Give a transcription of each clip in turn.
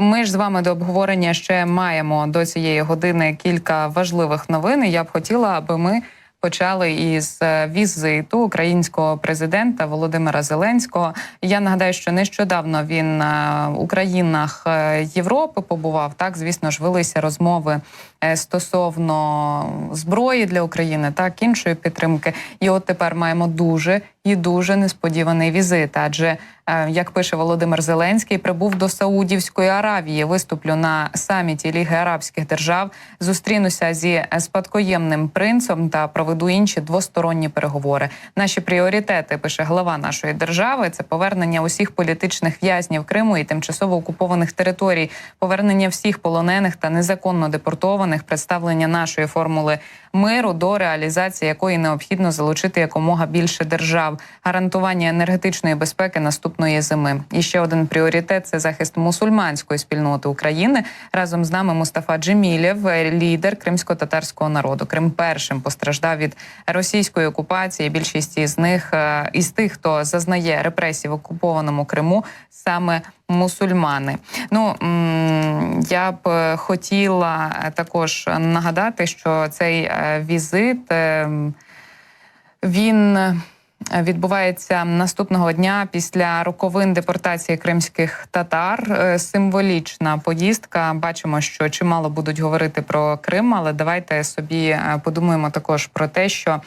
Ми ж з вами до обговорення ще маємо до цієї години кілька важливих новин. Я б хотіла, аби ми почали із е, візиту українського президента Володимира Зеленського. Я нагадаю, що нещодавно він е, у країнах е, Європи побував. Так, звісно ж, велися розмови стосовно зброї для України, так іншої підтримки. І от тепер маємо дуже і дуже несподіваний візит. Адже е, як пише Володимир Зеленський, прибув до Саудівської Аравії. Виступлю на саміті Ліги Арабських Держав. Зустрінуся зі спадкоємним принцем та проведу інші двосторонні переговори. Наші пріоритети пише глава нашої держави. Це повернення усіх політичних в'язнів Криму і тимчасово окупованих територій, повернення всіх полонених та незаконно депортованих, представлення нашої формули миру до реалізації якої необхідно залучити якомога більше держав, гарантування енергетичної безпеки наступної зими. І ще один пріоритет це захист мусульманської спільноти України. Разом з нами Мустафа Джемілєв, лідер кримсько-татарського народу. Крим першим постраждав від російської окупації. Більшість із них е, із тих, хто зазнає репресій в окупованому Криму, саме мусульмани. Ну я б е, хотіла е, також нагадати, що цей візит е, він. Відбувається наступного дня після роковин депортації кримських татар. Е, Символічна поїздка. Бачимо, що чимало будуть говорити про Крим, але давайте собі е, подумаємо також про те, що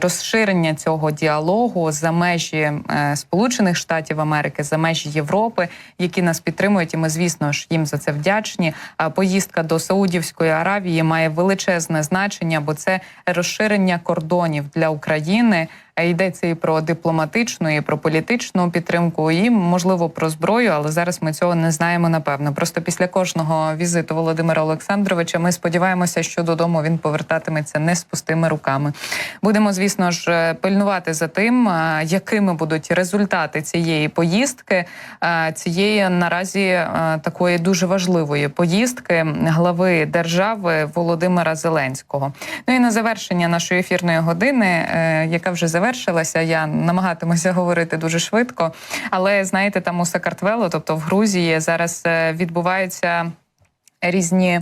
розширення цього діалогу за межі е, Сполучених Штатів Америки, за межі Європи, які нас підтримують, і ми, звісно ж, їм за це вдячні. Поїздка до Саудівської Аравії має величезне значення, бо це розширення кордонів для України. Е, Йдеться і про дипломатичну, і про політичну підтримку, і можливо про зброю, але зараз ми цього не знаємо напевно. Просто після кожного візиту Володимира Олександровича ми сподіваємося, що додому він повертатиметься не з пустими руками. Будемо, звісно ж, е, пильнувати за тим, е, якими будуть результати цієї поїздки, цієї наразі такої дуже важливої поїздки глави держави Володимира Зеленського. Ну і на завершення нашої ефірної години, яка вже завершилася, я намагатимуся говорити дуже швидко. Але знаєте, там у Сакартвело, тобто в Грузії, зараз е, відбуваються різні.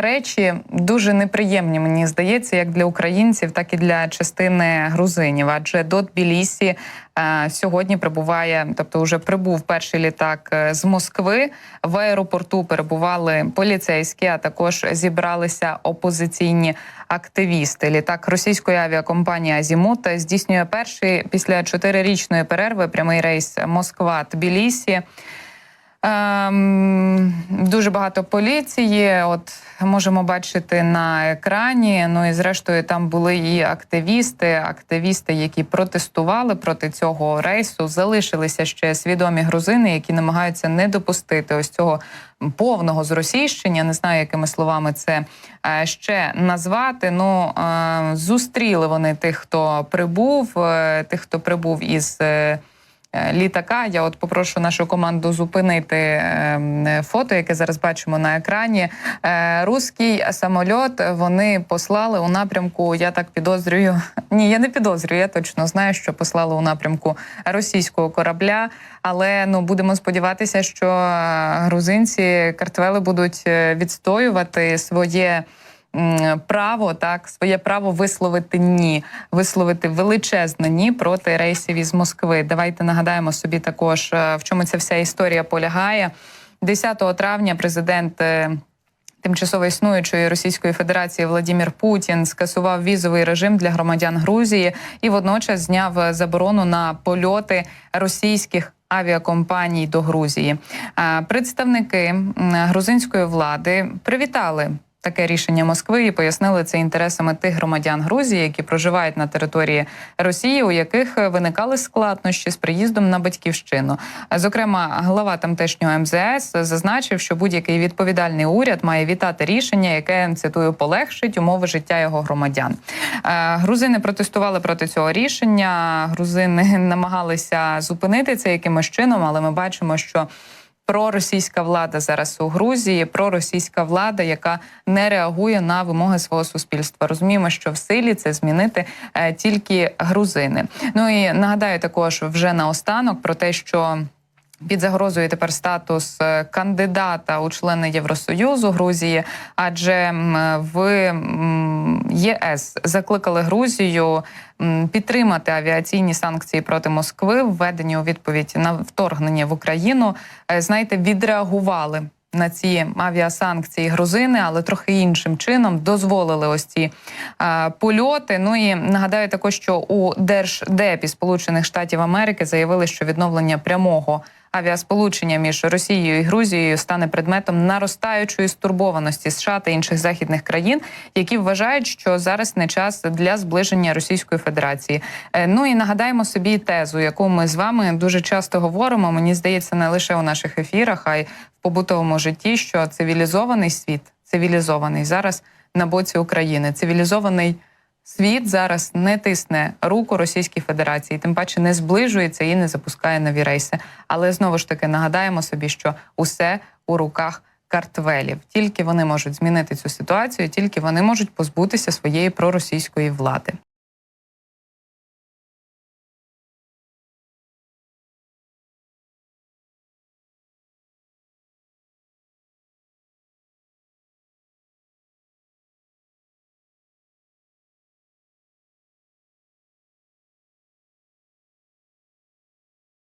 Речі дуже неприємні, мені здається, як для українців, так і для частини грузинів. Адже до Тбілісі е, сьогодні прибуває, тобто вже прибув перший літак е, з Москви. В аеропорту перебували поліцейські, а також зібралися опозиційні активісти. Літак російської авіакомпанії Азімут здійснює перший після чотирирічної перерви прямий рейс Москва-Тбілісі. Ем, дуже багато поліції. От можемо бачити на екрані. Ну і зрештою там були і активісти, активісти, які протестували проти цього рейсу. Залишилися ще свідомі грузини, які намагаються не допустити ось цього повного зросійщення. Не знаю, якими словами це е, ще назвати. Ну е, зустріли вони тих, хто прибув, е, тих, хто прибув із. Е, літака. Я от попрошу нашу команду зупинити е, фото, яке зараз бачимо на екрані. Е, Руський самольот вони послали у напрямку. Я так підозрюю. Ні, я не підозрюю. Я точно знаю, що послали у напрямку російського корабля. Але ну будемо сподіватися, що е, грузинці картвели будуть відстоювати своє право, так своє право висловити ні, висловити величезне ні проти рейсів із Москви. Давайте нагадаємо собі також, е, в чому ця вся історія полягає. 10 травня президент. е, Тимчасово існуючої Російської Федерації Владимир Путін скасував візовий режим для громадян Грузії і водночас зняв заборону на польоти російських авіакомпаній до Грузії. Представники грузинської влади привітали таке рішення Москви і пояснили це інтересами тих громадян Грузії, які проживають на території Росії, у яких виникали складнощі з приїздом на батьківщину. Зокрема, глава тамтешнього МЗС зазначив, що будь-який відповідальний уряд має вітати рішення, яке цитую полегшить умови життя його громадян. Е, Грузини протестували проти цього рішення. Грузини намагалися зупинити це якимось чином, але ми бачимо, що проросійська влада зараз у Грузії, проросійська влада, яка не реагує на вимоги свого суспільства. Розуміємо, що в силі це змінити е, тільки грузини. Ну і нагадаю також вже наостанок про те, що. Під загрозою тепер статус е, кандидата у члени Євросоюзу Грузії, адже в ЄС закликали Грузію підтримати авіаційні санкції проти Москви, введені у відповідь на вторгнення в Україну. Е, Знаєте, відреагували. На ці авіасанкції грузини, але трохи іншим чином дозволили ось ці е, польоти. Ну і нагадаю також, що у Держдепі Сполучених Штатів Америки заявили, що відновлення прямого авіасполучення між Росією і Грузією стане предметом наростаючої стурбованості США та інших західних країн, які вважають, що зараз не час для зближення Російської Федерації. Е, Ну і нагадаємо собі тезу, яку ми з вами дуже часто говоримо. Мені здається, не лише у наших ефірах, а й в побутовому житті, що цивілізований світ, цивілізований зараз на боці України, цивілізований. Світ зараз не тисне руку Російській Федерації, тим паче не зближується і не запускає нові рейси. Але знову ж таки нагадаємо собі, що усе у руках картвелів. Тільки вони можуть змінити цю ситуацію, тільки вони можуть позбутися своєї проросійської влади.